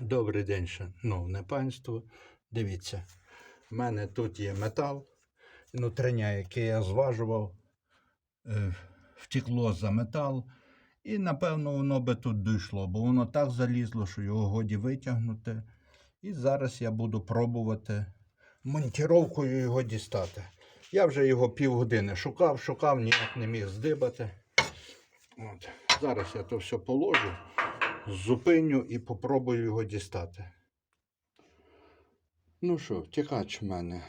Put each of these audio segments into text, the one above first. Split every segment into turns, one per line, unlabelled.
Добрий день, шановне панство. Дивіться, в мене тут є метал, внутрішня, яке я зважував, е, втекло за метал. І напевно воно би тут дійшло, бо воно так залізло, що його годі витягнути. І зараз я буду пробувати монтіровкою його дістати. Я вже його півгодини шукав, шукав, ніяк не міг здибати. От. Зараз я то все положу зупиню і попробую його дістати. Ну що, втікач в мене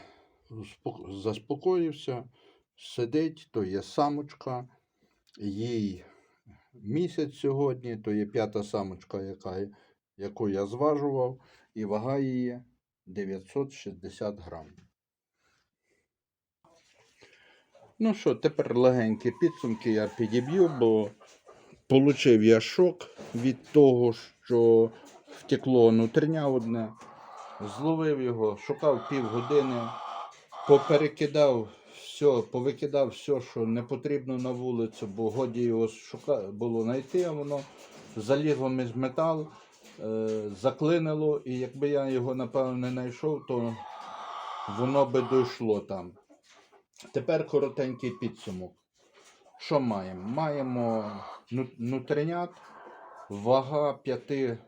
заспокоївся, сидить, то є самочка, їй місяць сьогодні, то є п'ята самочка, яка, яку я зважував, і вага її 960 грам. Ну що, тепер легенькі підсумки я підіб'ю, бо Получив я шок від того, що втекло нутрення одне. Зловив його, шукав півгодини, поперекидав все, повикидав все, що не потрібно на вулицю, бо годі його шука... було знайти, а воно залізло між метал, е... заклинило, і якби я його, напевно, не знайшов, то воно би дійшло там. Тепер коротенький підсумок. Що маємо? Маємо ну- нутринят, вага 5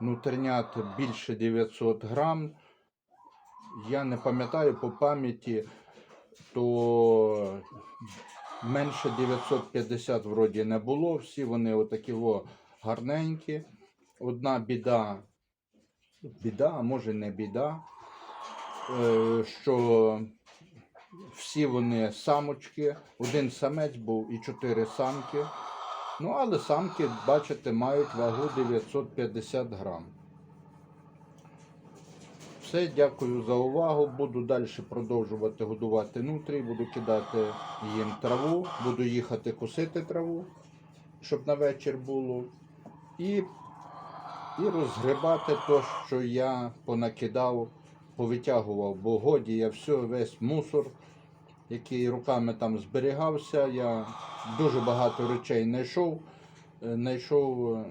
нутринят більше 900 грам. Я не пам'ятаю по пам'яті, то менше 950 вроді не було. Всі вони отакі во гарненькі. Одна біда, біда, а може не біда, е, що всі вони самочки, один самець був і чотири самки. Ну, але самки, бачите, мають вагу 950 грам. Все, дякую за увагу. Буду далі продовжувати годувати нутрій, буду кидати їм траву, буду їхати косити траву, щоб на вечір було. І, і розгрібати те, що я понакидав, повитягував, бо годі я все, весь мусор який руками там зберігався. Я дуже багато речей знайшов. Е, Знайшов е,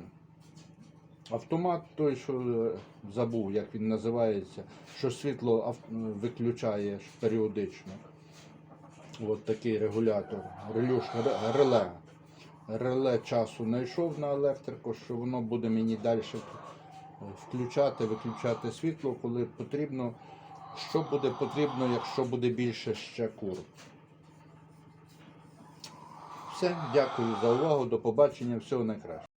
автомат, той, що е, забув, як він називається, що світло виключає періодично. От такий регулятор. Релюш, реле. Реле часу знайшов на електрику, що воно буде мені далі включати, виключати світло, коли потрібно. Що буде потрібно, якщо буде більше ще кур? Все, дякую за увагу. До побачення. Всього найкраще.